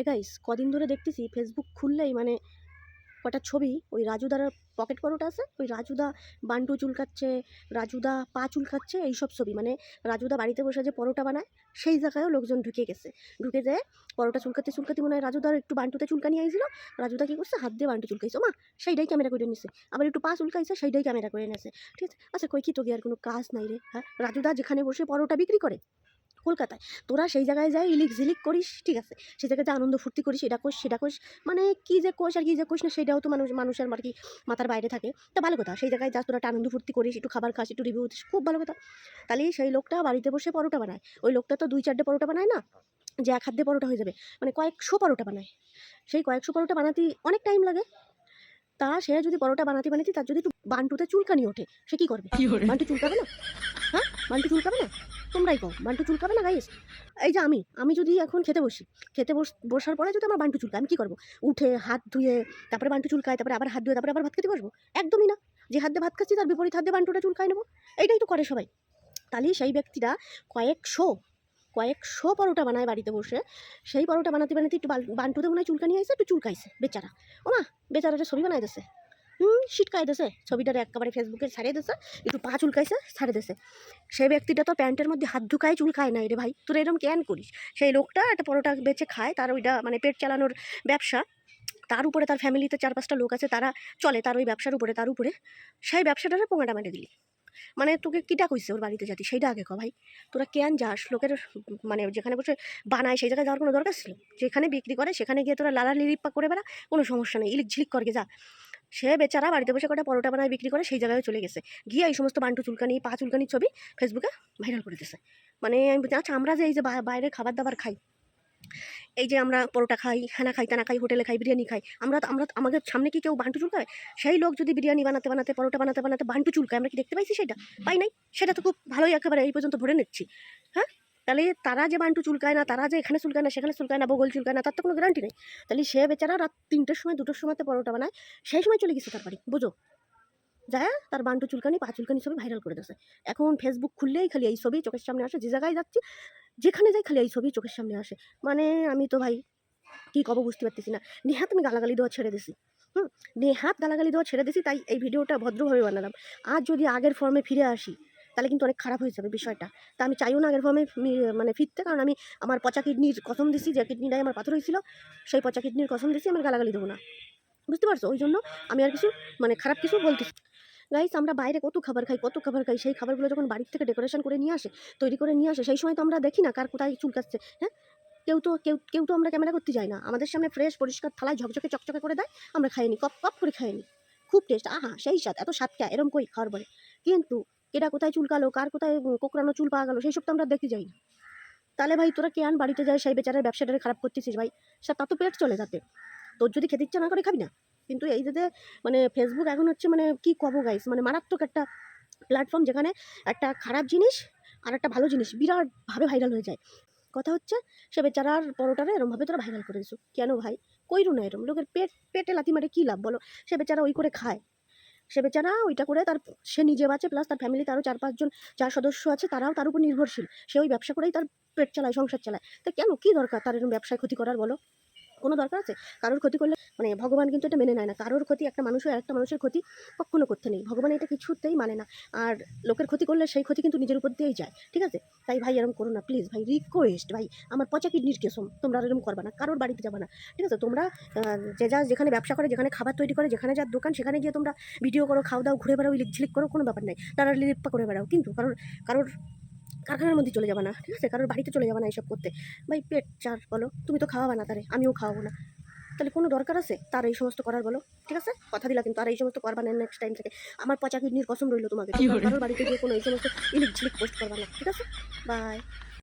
এ guys কদিন ধরে দেখতেছি ফেসবুক খুললেই মানে কটা ছবি, ওই রাজুদার পকেট পরোটা আছে, ওই রাজুদা বান্টু চুলকাচ্ছে, রাজুদা পা চুলকাচ্ছে, এইসব ছবি। মানে রাজুদা বাড়িতে বসে যে পরোটা বানায়, সেই জায়গায়ও লোকজন ঢুকে গেছে। ঢুকে যেয়ে পরোটা চুলকাতে চুলকাতে মনে হয় রাজুদার একটু বান্টুতে চুলকানি আইছিল। রাজুদা কী করছে? হাত দিয়ে বান্টু চুলকাইছে। মা সেইটাই ক্যামেরা করে নিছে। আবার একটু পা চুলকাইছে, সেইটাই ক্যামেরা করে নিয়েছে ঠিক আছে? আচ্ছা কই কি তোকে আর কোনো কাজ নাই রে হ্যাঁ? রাজুদা যেখানে বসে পরোটা বিক্রি করে কলকাতায়। তোরা সেই জায়গায় যাই ইলিক ঝিলিক করিস ঠিক আছে? সেই জায়গায় যে আনন্দ ফুর্তি করিস এটা কোষ সেটা কোষ মানে কি যে কোষ আর কি যে কোষ না সেটাও তো মানুষ মানুষের আর কি মাথার বাইরে থাকে। তা ভালো কথা সেই জায়গায় যাস তোরা একটা আনন্দ ফুর্তি করিস একটু খাবার খাস একটু রিভিউ দিস খুব ভালো কথা। তাহলে সেই লোকটা বাড়িতে বসে পরোটা বানায়। ওই লোকটা তো দুই চারটে পরোটা বানায় না? যে এক হাত পরোটা হয়ে যাবে। মানে কয়েকশো পরোটা বানায়। সেই কয়েকশো পরোটা বানাতে অনেক টাইম লাগে। তা সে যদি পরোটা বানাতে বানাতে তার যদি একটু বান্টুতে চুলকানি ওঠে সে কি করবে? বান্টু চুলকাবে না? হ্যাঁ? বান্টু চুলকাবে না? তোমরাই কও, বান্টু চুলকাবে না গাইস? এই যে আমি আমি যদি এখন খেতে বসি, খেতে বস, বসার পরে যদি আমার বান্টু চুলকায়, আমি কী করব? উঠে হাত ধুয়ে, তারপরে বান্টু চুলকায়, তারপরে আবার হাত ধুয়ে, তারপরে আবার ভাত খেতে বসবো? একদমই না। যে হাত দিয়ে ভাত খাচ্ছি, তার বিপরীত হাত দিয়ে বান্টুটা চুলকায় নেব। এইটাই তো করে সবাই। তাহলে সেই ব্যক্তিটা কয়েকশো কয়েকশো পরোটা বানায় বাড়িতে বসে। সেই পরোটা বানাতে বানাতে একটু বান্টুতে মনে হয় চুলকানি আইসে একটু চুলকাইছে, বেচারা। ও মা বেচারাটা ছবি বানাই দিছে। শিটকাই দিছে ছবিটারে একেবারে ফেসবুকে ছাড়িয়ে দিছে, একটু পা চুলকাইছে ছাড়ে দিছে। সেই ব্যক্তিটা তো প্যান্টের মধ্যে হাত ঢুকায় চুলকায় নাই রে ভাই। তোর এরকম ক্যান করিস? সেই লোকটা একটা পরোটা বেচে খায়, তার ওইটা মানে পেট চালানোর ব্যবসা। তার উপরে তার ফ্যামিলিতে চার পাঁচটা লোক আছে, তারা চলে তার ওই ব্যবসার উপরে, তার উপরে। সেই ব্যবসাটারে পোঙাটা মেরে দিলি। মানে তোকে কিটা কইছে ওর বাড়িতে যাতি? সেইটা আগে ক ভাই। তোরা কেন যাস? লোকের মানে যেখানে বসে বানায়, সেই জায়গায় যাওয়ার কোনো দরকার ছিল? যেখানে বিক্রি করে, সেখানে গিয়ে তোরা লালা লিলিপা করে বেড়া, কোনো সমস্যা নেই। ইলিক ঝিলিক করকে যা। সে বেচারা বাড়িতে বসে কটা পরোটা বানায় বিক্রি করে সেই জায়গায় চলে গেছে। গিয়ে এই সমস্ত বান্টু চুলকানি পা চুলকানির ছবি ফেসবুকে ভাইরাল করে দিছে। মানে আমি বলছি, আচ্ছা আমরা যে এই যে বাইরে খাবার দাবার খাই এই যে আমরা পরোটা খাই খানা খাই তানা খাই হোটেলে খাই বিরিয়ানি খাই আমরা আমরা আমাদের সামনে কি কেউ বান্টু চুলকায়? সেই লোক যদি বিরিয়ানি বানাতে বানাতে পরোটা বানাতে বানাতে বান্টু চুলকায় আমরা কি দেখতে পাইছি সেটা? পাই নাই। সেটা তো খুব ভালোই একেবারে এই পর্যন্ত ভরে নিচ্ছি। হ্যাঁ? তাহলে তারা যে বান্টু চুলকায় না, তারা যে এখানে চুলকায় না, সেখানে চুলকায় না, বগল চুলকায় না, তার তো কোনো গ্যারান্টি নেই। তাহলে সে বেচারা রাত তিনটের সময়, দুটোর সময়তে পরোটা বানায়, সেই সময় চলে গেছে তার বাড়ি, বুঝো? যায় তার বান্টু চুলকানি, পা চুলকানি ছবি ভাইরাল করে দিয়েছে। এখন ফেসবুক খুললেই খালি এই ছবি চোখের সামনে আসে, যে জায়গায় যাচ্ছি, যেখানে যাই খালি এই ছবি চোখের সামনে আসে। মানে আমি তো ভাই, কী কব বুঝতে পারতেছি না। নেহাত আমি গালাগালি দেওয়া ছেড়ে দিছি, হুম? নেহাত গালাগালি দেওয়া ছেড়ে দিছি, তাই এই ভিডিওটা ভদ্রভাবে বানালাম। আর যদি আগের ফর্মে ফিরে আসি তাহলে কিন্তু অনেক খারাপ হয়ে যাবে বিষয়টা। তা আমি চাইও না আগের ফর্মে মানে ফিরতে, কারণ আমি আমার পচা কিডনির কসম দিছি, যে কিডনিটাই আমার পাথর হয়েছিল, সেই পচা কিডনির কসম দিছি আমার গালাগালি দেবো না। বুঝতে পারছ? ওই জন্য আমি আর কিছু মানে খারাপ কিছু বলতেছি গাইস আমরা বাইরে কত খাবার খাই, কত খাবার খাই, সেই খাবারগুলো যখন বাড়ির থেকে ডেকোরেশন করে নিয়ে আসে, তৈরি করে নিয়ে আসে, সেই সময় তো আমরা দেখি না কার কোথায় চুলকাচ্ছে হ্যাঁ? কেউ তো, কেউ কেউ তো আমরা ক্যামেরা করতে যাই না। আমাদের সামনে ফ্রেশ পরিষ্কার থালায় ঝকঝকে, চকচকে করে দেয়, আমরা খাইনি কপ কপ করে খাইনি খুব টেস্ট আহা, সেই স্বাদ, এত স্বাদ কে, এরম কই খাওয়ার পরে কিন্তু কেটা কোথায় চুলকালো, কার কোথায় কোকড়ানো চুল পাওয়া গেলো সেই সব তো আমরা দেখতে যাই তাহলে ভাই, তোরা কে আন বাড়িতে যায়, সেই বেচারের ব্যবসাটারে খারাপ করতেছিস ভাই? সে তা তো পেট চলে যাতে তোর যদি খেতে ইচ্ছা না করে খাবি না। কিন্তু এই যে যে মানে ফেসবুক এখন হচ্ছে মানে কি কব গাইস মানে মারাত্মক একটা প্ল্যাটফর্ম যেখানে একটা খারাপ জিনিস আর একটা ভালো জিনিস বিরাটভাবে ভাইরাল হয়ে যায়। কথা হচ্ছে, সে বেচারার পরোটারে এরমভাবে তোরা ভাইরাল করে দিছো। কেন ভাই? কইরু না এরম। লোকের পেট, পেটে লাথি মারে কী লাভ বলো? সে বেচারা ওই করে খায়। সে বেচারা ওইটা করে তার, সে নিজে বাঁচে প্লাস তার ফ্যামিলিতে তারও চার পাঁচজন, চার সদস্য আছে, তারাও তার উপর নির্ভরশীল। সে ওই ব্যবসা করেই তার পেট চালায়, সংসার চালায়। তা কেন? কী দরকার তার এরকম ব্যবসায় ক্ষতি করার বলো? কোনো দরকার আছে? কারোর ক্ষতি করলে মানে ভগবান কিন্তু এটা মেনে নেয় না। কারোর ক্ষতি একটা মানুষের একটা মানুষের ক্ষতি কখনো করতে নেই। ভগবান এটা কিছুতেই মানে না। আর লোকের ক্ষতি করলে সেই ক্ষতি কিন্তু নিজের উপর দিয়েই যায়। ঠিক আছে? তাই ভাই এরকম করো না প্লিজ ভাই রিকোয়েস্ট ভাই, আমার পচা কিডনির কেসম তোমরা এরকম করবা না, কারোর বাড়িতে যাবে না। ঠিক আছে? তোমরা যে যা যেখানে ব্যবসা করে, যেখানে খাবার তৈরি করে, যেখানে যার দোকান, সেখানে গিয়ে তোমরা ভিডিও করো খাও দাও ঘুরে বেড়াও ইলিক ঝিলিক করো কোনো ব্যাপার নেই। তারা লিলিপ্পা করে বেড়াও। কিন্তু কারোর কারোর কারখানার মধ্যে চলে যাবে না ঠিক আছে? কারোর বাড়িতে চলে যাবা না এইসব করতে। ভাই পেট চার বলো। তুমি তো খাওয়াবা না তারে আমিও খাওয়াবো না। তাহলে কোনো দরকার আছে? তার এই সমস্ত করার বলো। ঠিক আছে? কথা দিলা কিন্তু আর এই সমস্ত করবা না নেক্সট টাইম থেকে। আমার পচা কিডনির কসম রইল তোমাকে কারোর বাড়িতে গিয়ে কোনো এই সমস্ত ইলিক ঝিলিক পোস্ট করবা না ঠিক আছে? বাই